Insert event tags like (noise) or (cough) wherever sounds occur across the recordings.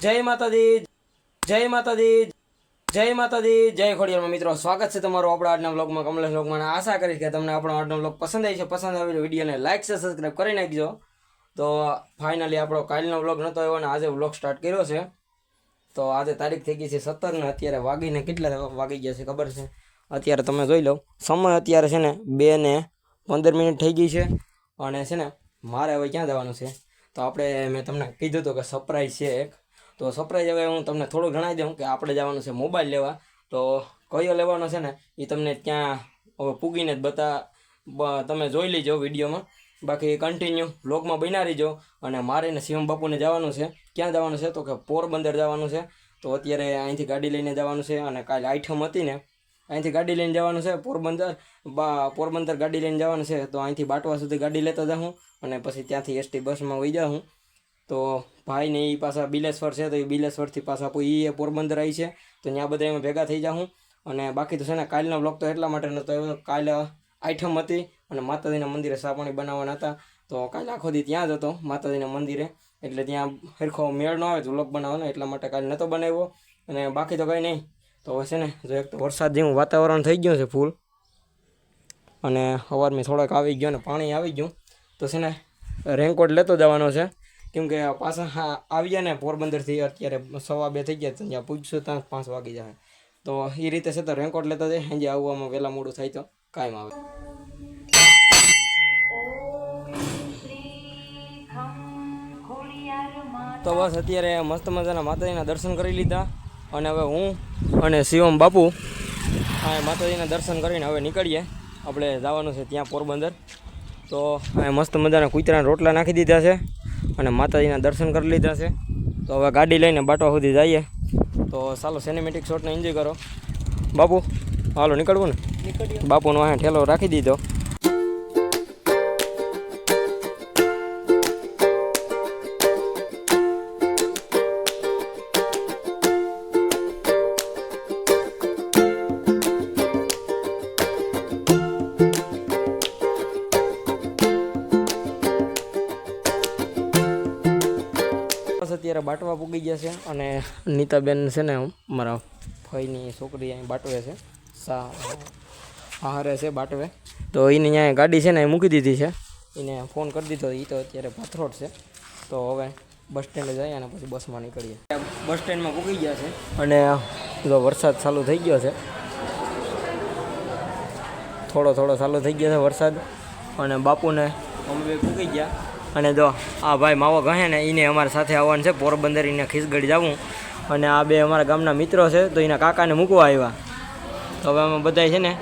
જય માતાજી જય માતાજી જય માતાજી, જય ખોડિયારમાં મિત્રો. સ્વાગત છે તમારું આપણા આજના બ્લોગમાં કમલેશ બ્લોગમાં આશા કરીશ કે તમને આપણો આજનો બ્લોગ પસંદ આવી છે. પસંદ આવેલો વિડીયોને લાઈક છે સબસ્ક્રાઈબ કરી નાખજો. તો ફાઇનલી આપણો કાલનો વ્લોગ નહોતો આવ્યો અને આજે બ્લોગ સ્ટાર્ટ કર્યો છે. તો આજે તારીખ થઈ ગઈ છે સત્તર ને અત્યારે વાગીને કેટલા વાગી ગયા છે ખબર છે? અત્યારે તમે જોઈ લો, સમય અત્યારે છે ને બે ને પંદર મિનિટ થઈ ગઈ છે. અને છે ને મારે હવે ક્યાં જવાનું છે? તો આપણે મેં તમને કીધું હતું કે સરપ્રાઈઝ છે એક. તો સરપ્રાઈઝ હવે હું તમને થોડું જણાવી દઉં કે આપણે જવાનું છે મોબાઈલ લેવા. તો કયો લેવાનો છે ને એ તમને ત્યાં હવે પૂગીને જ બતા તમે જોઈ લેજો વિડીયોમાં. બાકી કન્ટિન્યુ બ્લોગમાં બના રહીજો. અને મારે ને શિવમ બાપુને જવાનું છે. ક્યાં જવાનું છે? તો કે પોરબંદર જવાનું છે. તો અત્યારે અહીંથી ગાડી લઈને જવાનું છે અને કાલે આઈટમ હતી ને, અહીંથી ગાડી લઈને જવાનું છે પોરબંદર, બા, પોરબંદર ગાડી લઈને જવાનું છે. તો અહીંથી બાટવા સુધી ગાડી લેતા જાઉં અને પછી ત્યાંથી એસટી બસમાં વહી જાઉં. તો ભાઈ ને એ પાછા બિલેશ્વર છે, તો એ બિલેશ્વરથી પાછા એ પોરબંદર આવી છે. તો ત્યાં બધા એમાં ભેગા થઈ જાઉં અને બાકી તો છે ને કાલનો બ્લોક તો એટલા માટે નહોતો કાલે આઈટમ હતી અને માતાજીના મંદિરે સાપણી બનાવવાના હતા. તો કાલે આખો દી ત્યાં જ હતો, માતાજીના મંદિરે. એટલે ત્યાં સરખો મેળ ન આવે તો બ્લોગ બનાવવાનો, એટલા માટે કાલે નહોતો બનાવ્યો. અને બાકી તો કંઈ નહીં. તો હવે છે ને, જો એક તો વરસાદ જેવું વાતાવરણ થઈ ગયું છે ફૂલ. અને સવારમાં થોડાક આવી ગયો ને પાણી આવી ગયું. તો છે ને રેનકોટ લેતો જવાનો છે. કેમ કે પાછા આવી જાય ને પોરબંદરથી અત્યારે સવા બે થઈ ગયા ત્યાં પૂછશું ત્યાં પાંચ વાગી જાય. તો એ રીતે છે તો રેનકોટ લેતા જાય સાંજે આવવામાં વહેલા મોડું થાય તો કાયમ આવે. તો બસ અત્યારે મસ્ત મજાના માતાજીના દર્શન કરી લીધા અને હવે હું અને શિવમ બાપુ આ માતાજીના દર્શન કરીને હવે નીકળીએ. આપણે જવાનું છે ત્યાં પોરબંદર. તો આ મસ્ત મજાના કૂતરાના રોટલા નાખી દીધા છે. અને માતાજીના દર્શન કરી લીધા છે. તો હવે ગાડી લઈને બાટવા સુધી જઈએ. તો ચાલો સિનેમેટિક શોટને એન્જોય કરો. બાપુ હાલો નીકળવું ને? બાપુનો અહીંયા ઠેલો રાખી દીધો. અત્યારે બાટવા પૂગી ગયા છે અને નીતાબેન છે ને મારા ભાઈની છોકરી અહીં બાટવે છે. સા આહારે છે બાટવે. તો એની અહીંયા ગાડી છે ને એ મૂકી દીધી છે. એને ફોન કરી દીધો એ તો અત્યારે પાથરોડ છે. તો હવે બસ સ્ટેન્ડે જઈએ અને પછી બસમાં નીકળીએ. બસ સ્ટેન્ડમાં પૂગી ગયા છે અને જો વરસાદ ચાલુ થઈ ગયો છે. થોડો થોડો ચાલુ થઈ ગયો છે વરસાદ. અને બાપુને અમે પૂગી ગયા. અને જો, આ ભાઈ માવો ગહે ને એને અમારા સાથે આવવાનું છે પોરબંદર એને ખીસગઢ જવું. અને આ બે અમારા ગામના મિત્રો છે, તો એના કાકાને મૂકવા આવ્યા. તો હવે અમે બધા છે ને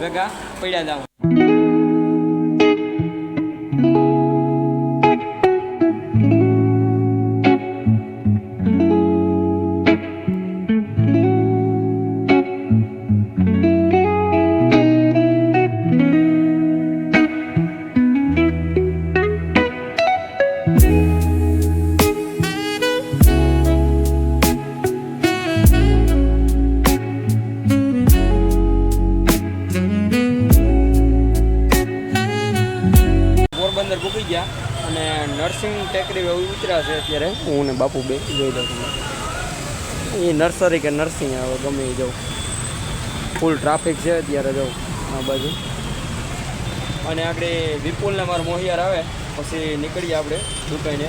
ભેગા પડ્યા જાવ નર્સિંગ ટેકરી એવું ઉતર્યા છે અત્યારે. હું ને બાપુ બે જોઈ દઉં એ નર્સરી કે નર્સિંગ આવે ગમે એ જાઉં. ફૂલ ટ્રાફિક છે અત્યારે જાઉં આ બાજુ. અને આપણે વિપુલને મારો મોહિયાર આવે પછી નીકળીએ આપણે દુકાને.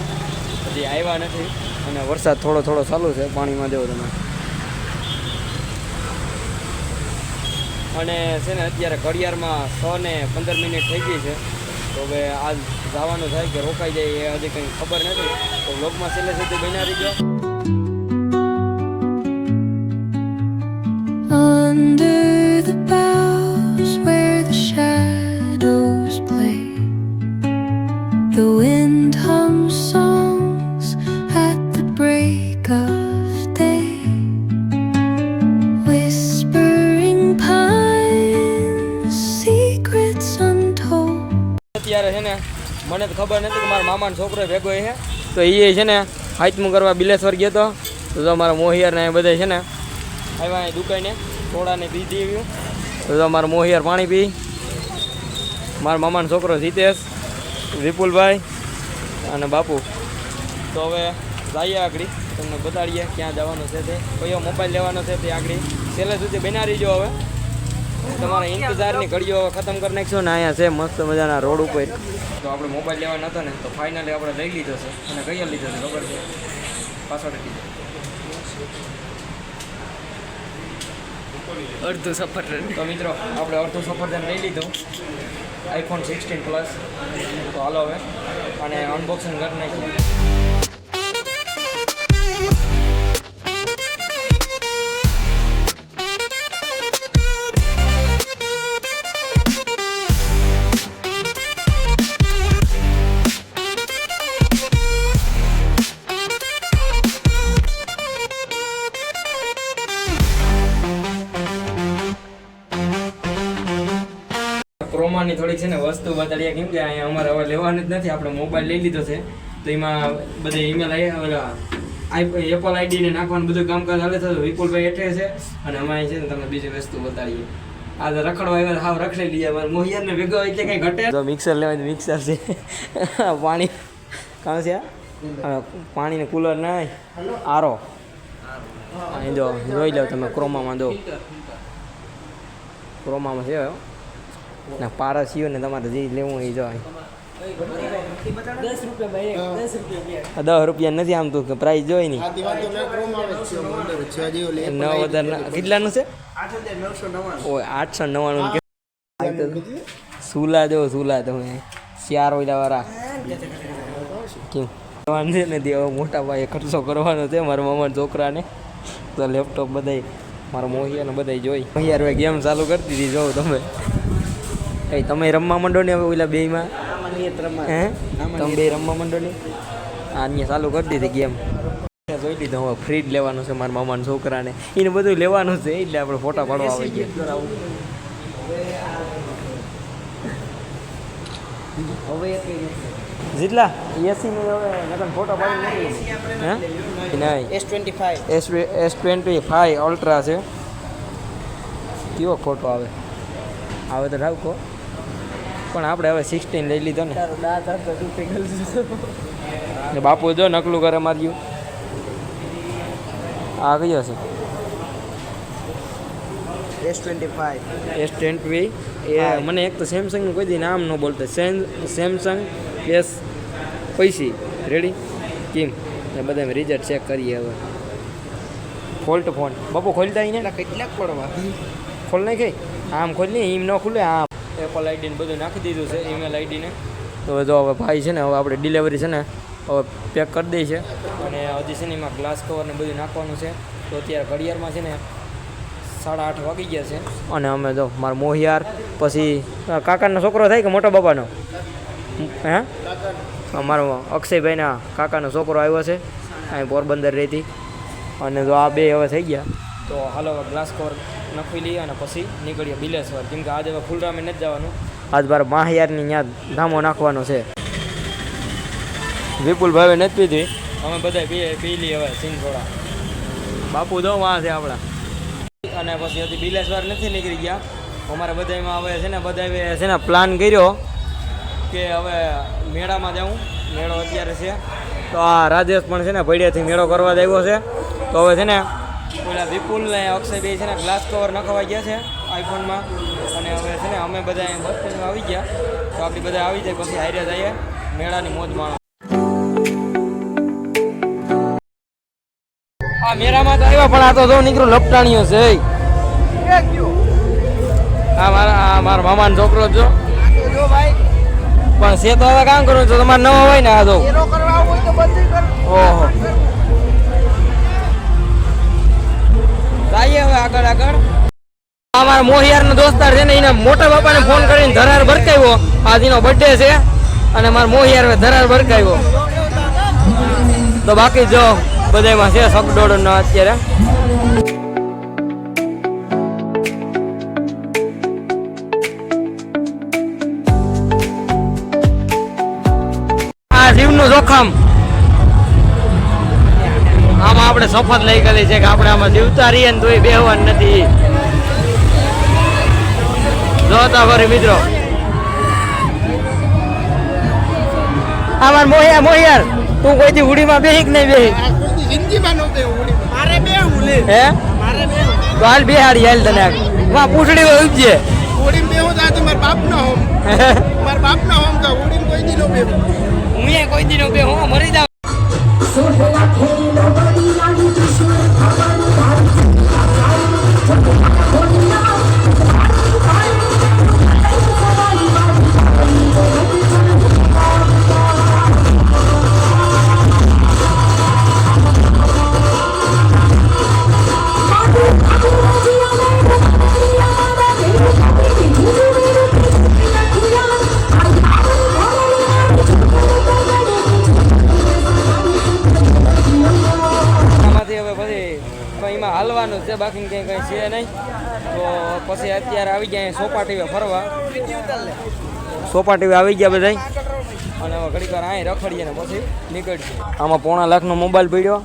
પછી આવ્યા નથી. અને વરસાદ થોડો થોડો ચાલુ છે પાણીમાં દેવો તમે. અને છે ને અત્યારે ઘડિયાળમાં છ ને પંદર મિનિટ થઈ ગઈ છે. તો હવે આજ જવાનું થાય કે રોકાઈ જાય એ હજી કંઈ ખબર નથી. તો બ્લોગમાં છેલ્લે સુધી બન્યા રહીજો. અત્યારે છે ને, મને તો ખબર નથી કે મારા મામાનો છોકરો ભેગો છે. તો એ છે ને હાથમું કરવા બિલેશ્વર ગયો હતો તો જો મારા મોહિયારને બધા છે ને, આવ્યા અહીં દુકાને સોડાને પીધી આવ્યું તો જો મારા મોહિયાર પાણી પી. મારા મામાનો છોકરો જીતેશ, વિપુલભાઈ અને બાપુ. તો હવે જઈએ આગળ, તમને બતાડીએ ક્યાં જવાનું છે તે. કયો મોબાઈલ લેવાનો છે તે આગળ. છેલ્લે સુધી બના રહીજો હવે. તમારા ઇંતજારની ઘડીઓ ખતમ કરી નાખશો ને અહીંયા છે મસ્ત મજાના રોડ ઉપર. તો આપણે મોબાઈલ લેવા નહોતો ને તો ફાઇનલી આપણે લઈ લીધો છે અને કઈ લીધો છે ખબર છે? પાછળ અડધું સફર તો મિત્રો આપણે અડધું સફરજન લઈ લીધું. આઈફોન સિક્સટીન પ્લસ તો હાલો હવે. અને અનબોક્સિંગ કરી નાખીએ. ક્રોમાની થોડીક છે ને વસ્તુ બતાડીએ. કેમ કે અહીંયા અમારે હવે લેવાનું જ નથી. આપણે મોબાઈલ લઈ લીધો છે. તો એમાં બધે ઈમેલ આવી એપલ આઈડી ને નાખવાનું બધું કામકાજ હાલે થતું. તો વિપુલભાઈ એટલે છે. અને અમારી છે ને તમને બીજી વસ્તુ બતાડીએ. આ તો રખડવા આવ્યા હાવ રખડી લઈએ અમારે મોહિયારને ભેગો એટલે કંઈ ઘટે તો મિક્સર લેવાય મિક્સર છે. (laughs) પાણી કામ છે? પાણીને કુલર ના આરો. અહીં જો જોઈ લો તમે ક્રોમામાં દો ક્રોમામાં છે હો. ને પારસીઓ ને તમારે જે લેવું એ જો. દસ રૂપિયા નથી આમ તો પ્રાઇસ જોઈ નહીં. ઓલી નવ હજાર કેટલાનું છે? ઓય, આઠસો નવ્વાણું સુલા જો, સુલા તમે. ચાર ઓઈલા વાળા. કેમ? વાંધે નથી હવે મોટા ભાઈએ ખર્ચો કરવાનો છે મારા મામા છોકરાને. તો લેપટોપ બધાય, મારા મોહિયાને બધાય જોઈ. મોહિયાર ભાઈ ગેમ ચાલુ કરી દીધી જોઉં તમે. એ તમે રમવા માંડો ને હવે ઓલા બેમાં હે? તમે બે રમવા માંડો ને? આ અહીંયા ચાલુ કરી દીધી ગેમ. જોઈ લીધો હવે ફ્રી જ લેવાનું છે મારા મામાના છોકરાને. એને બધું લેવાનું છે એટલે આપણે ફોટા પાડવા આવી ગયા હવે જેટલા એસી ની હવે નકર ફોટો પાડી નથી હે નહીં. S twenty five. S S twenty five ultra છે. કેવો ફોટો આવે? આવે તો ઠાવકો પણ આપણે હવે સિક્સટીન લઈ લીધો ને. ને બાપુ જો નકલું કરે માર્યું. આ કયો છે? S twenty five S twenty એ મને એક તો સેમસંગનું કોઈ દી નામ ન બોલતા. સેમ સેમસંગ એસ પૈસી રેડી કેમ? એ બધા રિઝલ્ટ ચેક કરીએ હવે. ફોલ્ટ ફોન બાપુ ખોલતા ને? કેટલાક પડવા. ખોલ નાખે? આમ ખોલ નહીં એમ ન ખુલે આમ. એપલ આઈડીને બધું નાખી દીધું છે ઈમેલ આઈડીને તો હવે જો હવે ભાઈ છે ને હવે આપણે ડિલિવરી છે ને હવે પેક કરી દઈ છે અને હજી છે ને એમાં ગ્લાસ કવર ને બધું નાખવાનું છે. તો અત્યારે ઘડિયાળમાં છે ને સાડા આઠ વાગી ગયા છે. અને અમે જો મારો મોહિયાર પછી કાકાનો છોકરો થાય કે મોટા બાપાનો હે? અમારો અક્ષયભાઈના કાકાનો છોકરો આવ્યો છે અહીં પોરબંદર રહેતી અને જો આ બે હવે થઈ ગયા. તો હાલો ગ્લાસ કવર નખી લઈએ અને પછી નીકળીએ બિલેશ્વર. કેમ કે આજે હવે ફૂલરામે નથી જવાનું. આજ બાર માહિયારની ત્યાં ધામો નાખવાનો છે. વિપુલ ભાવે નથી પીધી. અમે બધા પી પી લઈએ હવે સિંગ થોડા. બાપુ દો વાં છે આપણા. અને પછી હજી બિલેશ્વર નથી નીકળી ગયા. અમારે બધામાં હવે છે ને બધા છે ને પ્લાન કર્યો કે હવે મેળામાં જાઉં. મેળો અત્યારે છે. તો આ રાજેશ પણ છે ને ભડિયાથી મેળો કરવા જ આવ્યો છે. તો હવે છે ને પેલા વિપુલ ને અક્ષય બે છે ને ગ્લાસ કવર નખાવા ગયા છે આઈફોનમાં અને હવે છે ને અમે બધા અહીં બસ આવી ગયા. તો આપણે બધા આવી જાય પછી હારે જઈએ. મેળાની મોજ માણો. આ મેળામાં તો આવ્યા પણ આ તો જો નીકળ્યું લપટાણીઓ છે આ મારા આ મારા મામાનો છોકરો જ જો. જો પણ છે તો હવે કામ કરું તો તમારે ન હોય ને આ તો ઓહો. જઈએ હવે આગળ આગળ. અમારા મોહિયાર નો દોસ્તાર છે ને, એને મોટા બાપાને ફોન કરીને ધરાર ભરકાવ્યો આજ એનો બર્થડે છે અને મારા મોહિયાર ધરાર ભરકાવ્યો તો બાકી જો બધામાં છે સગડોળ નો અત્યારે. આ જીવનું જોખમ. આમાં આપણે શપથ લઈ ગયેલી છે કે આપણે આમાં જીવતા રહીએ ને તોય બેહવાનું નથી. જોતા ફરી મિત્રો. આમાં મોહિયા મોહિયાર તું કોઈથી ઉડીમાં બેહી કે નહીં બેહી? જિંદગીમાં નો બે ઉડી મારે બે હું લે. હે? મારે બે તો હાલ બેહાડી હાલ તને માં પૂછડી હોય ઉડીમ બે હું તો મારા બાપ ના હોમ મારા બાપ ના હોમ તો ઉડીમ કોઈ દી નો બે હું એ કોઈ દી નો બે હું મરી જાવ સોપાટીવે ફરવા. સોપાટીવે આવી ગયા બધા અને હવે ઘડીક વાર અહીં રખડીએ ને પછી નીકળશે. આમાં પોણા લાખનો મોબાઈલ પડ્યો.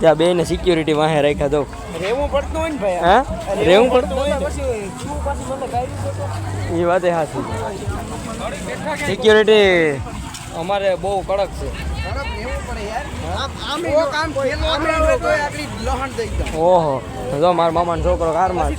ત્યાં બેને સિક્યુરિટી વાહે રાખ્યા દઉં રેવું પડતું હોય ને ભાઈ. હા? રહેવું પડતું હોય ને પછી શું પાછી મને કાઢી એ વાત એ સાચી સિક્યુરિટી અમારે બહુ કડક છે. રહેવું ઓહો. જો મારા મામાનો છોકરો કારમાં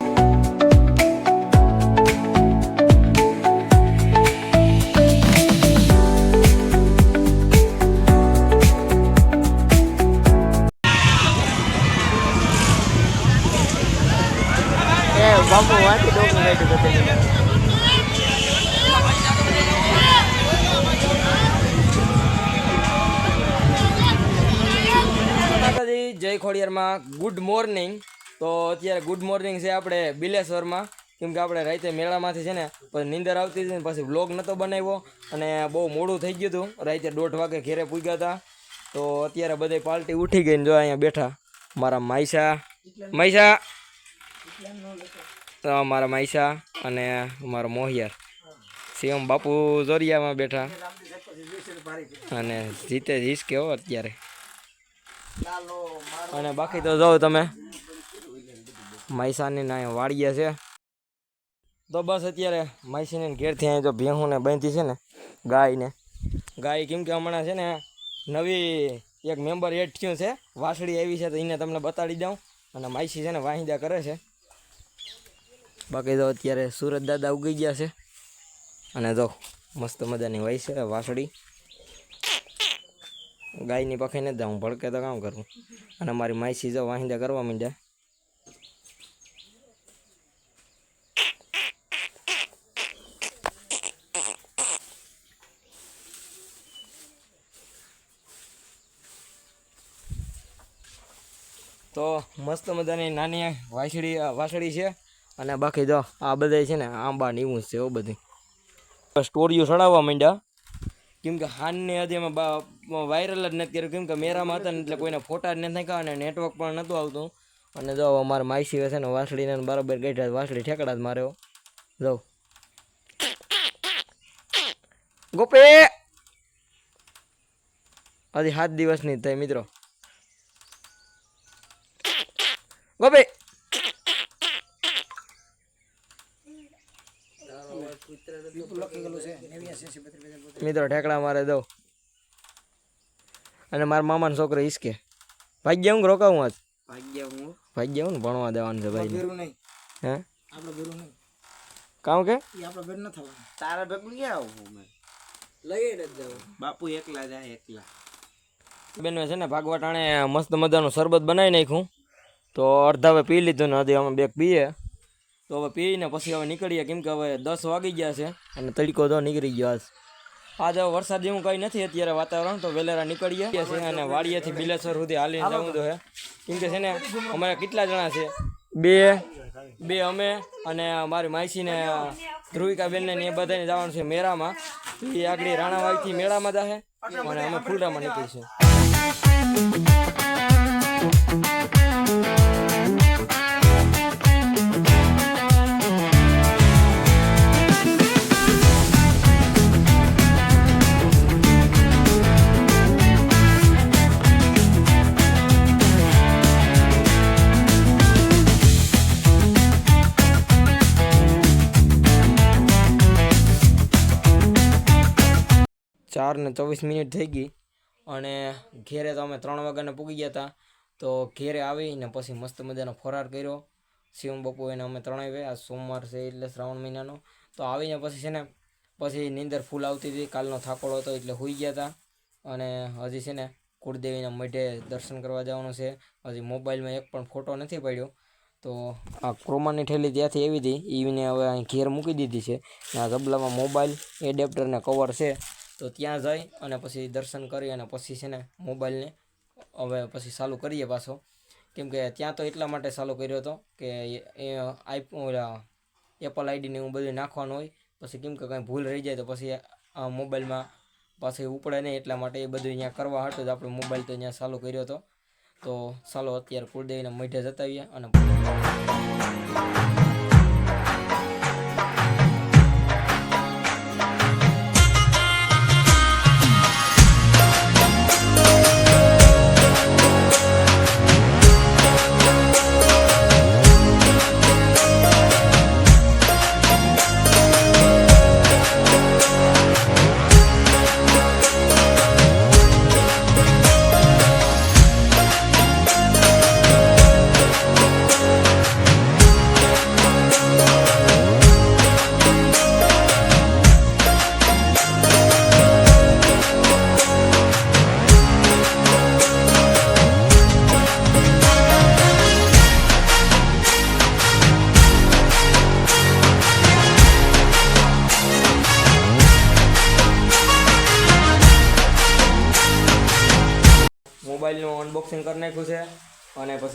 બાપુ વાંચી ડોકું કાઢ્યું બધું. જય ખોડિયારમાં. ગુડ મોર્નિંગ તો અત્યારે ગુડ મોર્નિંગ છે આપણે બિલેશ્વરમાં. કેમ કે આપણે રાતે મેળામાંથી છે ને, પછી નીંદર આવતી હતી પછી વ્લોગ નહોતો બનાવ્યો અને બહુ મોડું થઈ ગયું હતું. રાતે દોઢ વાગે ઘેરે પૂગ્યા હતા. તો અત્યારે બધી પાર્ટી ઉઠી ગઈ ને જો અહીંયા બેઠા. મારા માઈસા માઈસા તો મારા માયસા અને મારો મોહિયાર. શિવમ બાપુ જોરિયામાં બેઠા. અને જીતે જીશ કેવો અત્યારે. અને બાકી તો જાઓ તમે. માઈસાની ના વાળીએ છે. તો બસ અત્યારે માઈસીને ઘેરથી અહીં જો ભેહુંને બાંધી છે ને, ગાયને. ગાય કેમ કે હમણાં છે ને નવી એક મેમ્બર એડ થયું છે. વાસળી આવી છે તો એને તમને બતાડી દઉં. અને માયસી છે ને વાહિંદા કરે છે. બાકી તો અત્યારે સુરત દાદા ઉગી ગયા છે. અને જો મસ્ત મજાની હોય છે વાસળી. ગાયની પાખી નથી જાઉં, ભડકે તો કામ કરવું. અને મારી માઈસી જો વાહિંદા કરવા માંડ્યા. તો મસ્ત મજાની નાની વાસળી વાસળી છે. અને બાકી જો આ બધા છે ને આંબા ને એવું છે એવું બધી સ્ટોરીઓ ચડાવવા માંડ્યા. કેમ કે હાનને હજી એમાં વાયરલ જ નથી કર્યું. કેમ કે મેરામાં હતા ને એટલે કોઈને ફોટા જ નથી નાખ્યા અને નેટવર્ક પણ નહોતું આવતું. અને જો અમારે માઈસી છે ને વાસળીને બરાબર ગઈઠા વાસળી ઠેકડા જ માર્યો. જો. ગોપે! હજી સાત દિવસની થઈ મિત્રો. ગોપે! મિત્રો ઠેકડા મારે દઉં અને મારા મામાનો છોકરો ઈસકે ભાગ્ય હું રોકાવું આજ ભાગ્ય હું ભાગ્ય હું ભણવા દેવાનું છે ભાઈ નહીં હે આપણે ભેરું નહીં કામ કે એ આપણે ભેર ન થવાનું તારા ભેગું ક્યાં આવું મેં લઈને જ જાઉં બાપુ એકલા જાય એકલા બેન છે ને ભાગવટાણે મસ્ત મજાનું શરબત બનાવી નાખ્યું તો અડધા હવે પી લીધું ને હજી અમે બે પીએ તો હવે પીને પછી હવે નીકળીએ. કેમ કે હવે દસ વાગી ગયા છે અને તડકો તો નીકળી ગયો આજ. આજે વરસાદ જેવું કંઈ નથી અત્યારે વાતાવરણ તો વેલેરા નીકળીએ છે અને વાડીએથી બિલેશ્વર સુધી હાલીને જવું તો હે. કેમ કે છે ને અમારે કેટલા જણા છે? બે. બે અમે અને મારી માઈસીને ધ્રુવિકાબેનને ને એ બધાને જવાનું છે મેળામાં. એ આગળ રાણાવાઈથી મેળામાં જાહે અને અમે ફૂલરામાં નીકળીશું. ચાર ને ચોવીસ મિનિટ થઈ ગઈ અને ઘેરે તો અમે ત્રણ વાગ્યાને પૂગી ગયા હતા તો ઘેરે આવીને પછી મસ્ત મજાનો ફરાર કર્યો. શિવમ બપુ એને અમે ત્રણેય વે આ સોમવાર છે એટલે શ્રાવણ મહિનાનો. તો આવીને પછી છે ને, પછી નીંદર ફૂલ આવતી હતી, કાલનો થાકોડો હતો એટલે સૂઈ ગયા હતા અને હજી છે ને, કુળદેવીના મઢે દર્શન કરવા જવાનું છે. હજી મોબાઈલમાં એક પણ ફોટો નથી પડ્યો. તો આ ક્રોમાની ઠેલી ત્યાંથી એવી હતી. એને હવે અહીં ઘેર મૂકી દીધી છે. આ ગબલામાં મોબાઈલ એડેપ્ટર ને કવર છે. તો ત્યાં જઈ અને પછી દર્શન કરી અને પછી છે ને મોબાઈલને હવે પછી ચાલુ કરીએ પાછો. કેમ કે ત્યાં તો એટલા માટે ચાલુ કર્યો હતો કે એ આઈફોન એપલ આઈડીને એવું બધું નાખવાનું હોય. પછી કેમ કે કાંઈ ભૂલ રહી જાય તો પછી આ મોબાઈલમાં પાછી ઉપડે નહીં એટલા માટે એ બધું અહીંયા કરવા હતું જ આપણે મોબાઈલ તો અહીંયા ચાલુ કર્યો હતો. તો ચાલો અત્યારે કુળદેવીના મઢે જતા આવીએ અને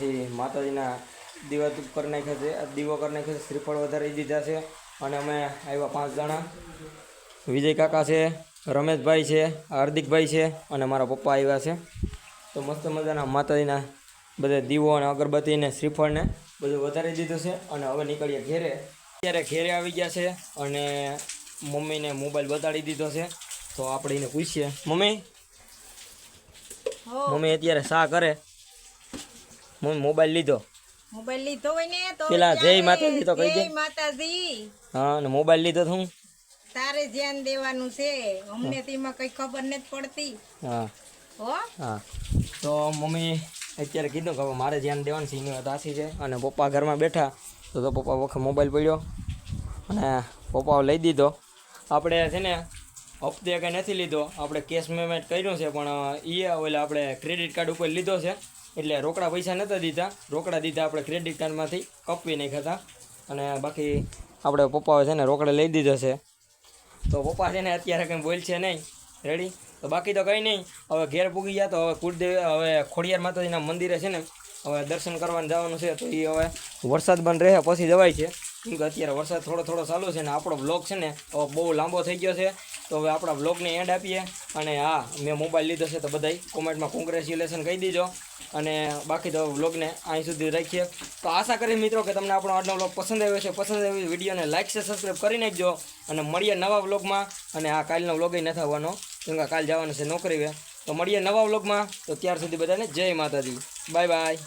પછી માતાજીના દીવા કરી નાખ્યા છે. દીવો કરી નાખ્યો છે. શ્રીફળ વધારી દીધા છે અને અમે આવ્યા પાંચ જણા. વિજય કાકા છે રમેશભાઈ છે હાર્દિકભાઈ છે અને મારા પપ્પા આવ્યા છે. તો મસ્ત મજાના માતાજીના બધા દીવો અને અગરબત્તી ને શ્રીફળને બધું વધારી દીધું છે અને હવે નીકળીએ ઘેરે. અત્યારે ઘેરે આવી ગયા છે અને મમ્મીને મોબાઈલ બતાડી દીધો છે. તો આપણે એને પૂછીએ. મમ્મી? મમ્મી અત્યારે શા કરે? મમ્મી મોબાઈલ લીધો. મોબાઈલ લીધો હોય ને તો પેલા જય માતાજી તો કહી દે. જય માતાજી. હા અને મોબાઈલ લીધો હું? તારે ધ્યાન દેવાનું છે. અમને તેમાં કઈ ખબર નથી પડતી. હા. હો? હા. તો મમ્મી અત્યારે કીધું કે મારે ધ્યાન દેવાનું છે એની વાત આશી છે. અને પપ્પા ઘરમાં બેઠા તો તો પપ્પા વખત મોબાઈલ પડ્યો. અને પપ્પા લઈ દીધો. આપણે છે ને હપ્તે કંઈ નથી લીધો. આપણે કેશ પેમેન્ટ કર્યું છે પણ એ ઓલે આપણે ક્રેડિટ કાર્ડ ઉપર લીધો છે. એટલે રોકડા પૈસા નહોતા દીધા. રોકડા દીધા આપણે ક્રેડિટ કાર્ડમાંથી કપવી નાખ્યા હતા. અને બાકી આપણે પપ્પાએ છે ને રોકડા લઈ દીધો છે. તો પપ્પા છે ને અત્યારે કંઈ બોલ છે નહીં. રેડી તો બાકી તો કંઈ નહીં. હવે ઘેર પૂગી ગયા તો હવે કુળદેવ, હવે ખોડિયાર માતાજીના મંદિરે છે ને, હવે દર્શન કરવાનું જવાનું છે. તો એ હવે વરસાદ બંધ રહે, પછી જવાય છે. કેમ કે અત્યારે વરસાદ થોડો થોડો ચાલુ છે ને, આપણો બ્લોક છે ને, હવે બહુ લાંબો થઈ ગયો છે. તો હવે આપણા બ્લોગને એન્ડ આપીએ. અને હા, મેં મોબાઈલ લીધો છે તો બધાય કોમેન્ટમાં કોંગ્રેચ્યુલેશન કહી દીજો. અને બાકી તો વ્લોગને અહીં સુધી રાખીએ. તો આશા કરી મિત્રો કે તમને આપણો આજનો બ્લોગ પસંદ આવ્યો છે પસંદ આવ્યો વિડીયોને લાઇક છે સબસ્ક્રાઈબ કરી નાખજો. અને મળીએ નવા બ્લોગમાં અને આ કાલનો બ્લોગ નથી થવાનો. કેમ કે કાલ જવાનું છે નોકરી તો મળીએ નવા બ્લોગમાં તો ત્યાર સુધી બધાને જય માતાજી. Bye bye